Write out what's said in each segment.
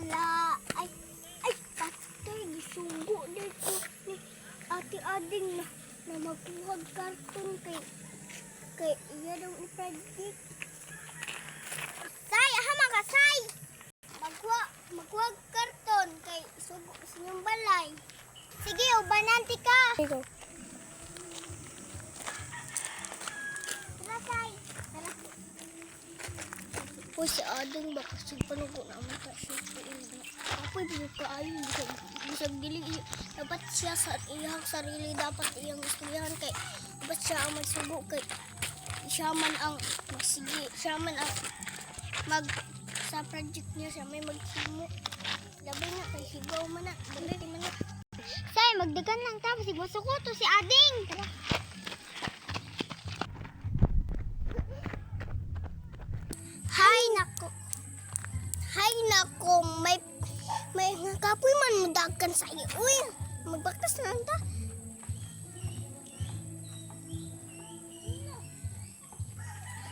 Hala, ay, ay, patay, gisugo dito ni ate ading na, na magkuhag karton kay, kay iya daw i-predict. Say, aha mga say! Magkuha, magkuhag karton kay sugo sa inyong balay. Sige, ubananti ka! Tara, Uy, si Ading ba kasi panugo naman ta siya sa ina. Apoy, di ko ayon. Bisag, bisag dili. Dapat siya sa iyang sarili. Dapat iyang istoryahan kay dapat siya ang magsubo kay siya man ang magsige. Siya man ang mag sa project niya siya may maghimo. Labi na kay higaw man na. Labi di man na. Say, magdagan lang tapos sigmasuko to si Ading. Tara. Hay nako. Hay nako, may may kapoy man mo dagkan sa iyo. Uy, magbakas na ta.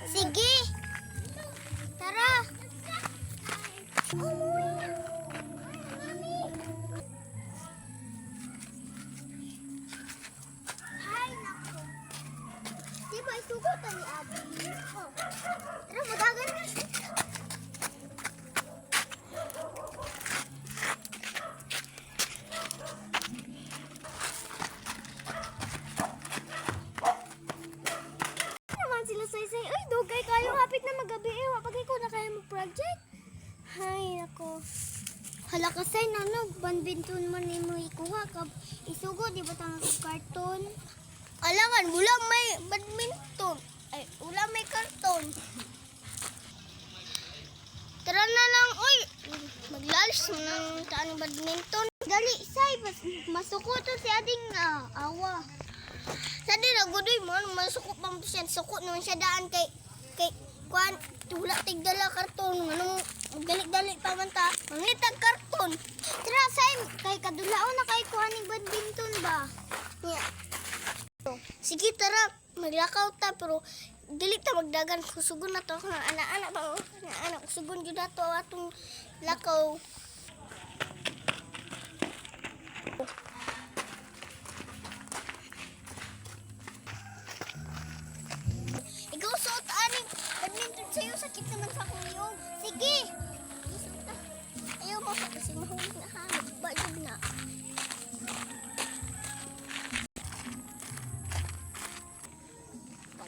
Sige. Tara. Hay nako. Di ba isugot ni Abi? Oh. Tara, magagan na. Naman sila say-say. Ay, dugay kayo. Hapit na magabi. Eh, wapagay ko na kayo mag-project. Hay, ako. Hala ka say, nanog. Banbinton man ni mo ikuha. Kab isugo, di ba tangang karton? Alangan, wala may badminton. Ay, wala may karton. Tara na lang, oy. Maglalis mo ng taan badminton. Dali, say, mas, masuko to si ading ah, awa. Sa di na gudoy mo, masukot pa mo siya. Sukot naman siya daan kay, kay, kuan, tula tigdala karton. Anong, dali-dali pa man ta. Manglitag karton. Tara, say, kay kadulao na kay kuhan ng badminton ba? Yeah. Sige, tara, maglakaw ta, pero dili ta magdagan. Kusugon na to. Nga anak-anak pa. oh. Nga anak, kusugon yun na to atong lakaw.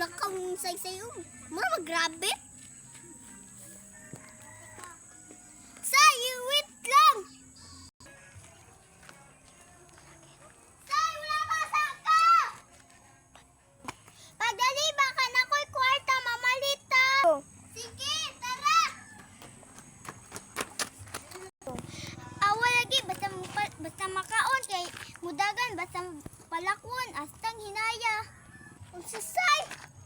lakaw ng say-sayo. Mura mag-rabbit. Say, wait! Say, wala ka sa ka! Pagdali ba ka na ko'y kwarta mamalita? Sige, tara! Awa lagi, basta, pa- basta makaon kay mudagan, basta palakon, astang subscribe.